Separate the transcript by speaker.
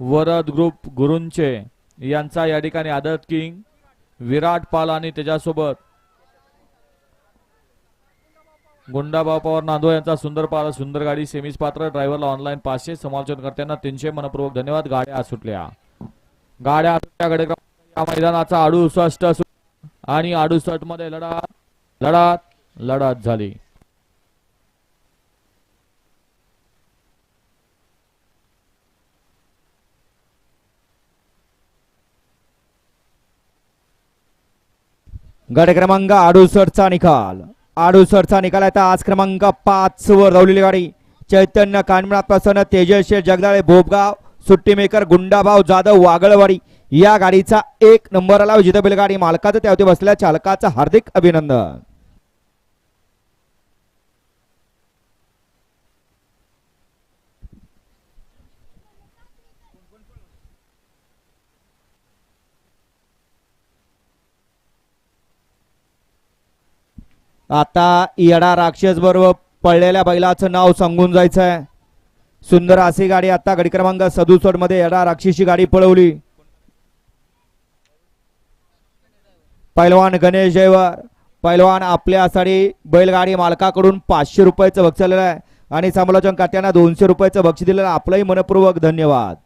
Speaker 1: Varad group गुरुंचे यांचा या ठिकाणी आदत किंग विराट पाल आणि त्याच्यासोबत गुंडाभाऊ पवार नांदो यांचा सुंदर पाल सुंदर गाडी सेमीज पात्र ड्रायव्हरला ऑनलाईन पाचशे समालोचन करताना तीनशे मनपूर्वक धन्यवाद. गाड्या सुटल्या. गाड्या सुटल्या. मैदानाचा अडुसष्ट आणि अडुसष्टमध्ये लढा लढात लढत झाली.
Speaker 2: गट क्रमांक अडुसठचा निकाल. अडुसठचा निकाल आहे आज क्रमांक पाच वर धावलेली गाडी. चैतन्य कानमनाथ प्रसन्न तेजस्वी जगदाळे भोपगाव सुट्टीमेकर गुंडाभाव जाधव वागळवाडी या गाडीचा एक नंबर आला. विजेता बैलगाडी मालकाचं त्यावरती बसलेल्या चालकाचं हार्दिक अभिनंदन. आता येडा राक्षस बरोबर पळलेल्या बैलाचं नाव सांगून जायचं आहे सुंदर अशी गाडी आता गडी क्रमांक सदुसठमध्ये येडा राक्षसी गाडी पळवली. पैलवान गणेश जयवर पैलवान आपल्यासाठी बैलगाडी मालकाकडून पाचशे रुपयाचं बक्षलेलं आहे. आणि समालोचन करताना दोनशे रुपयाचं बक्षीस दिलेलं आपलंही मनपूर्वक धन्यवाद.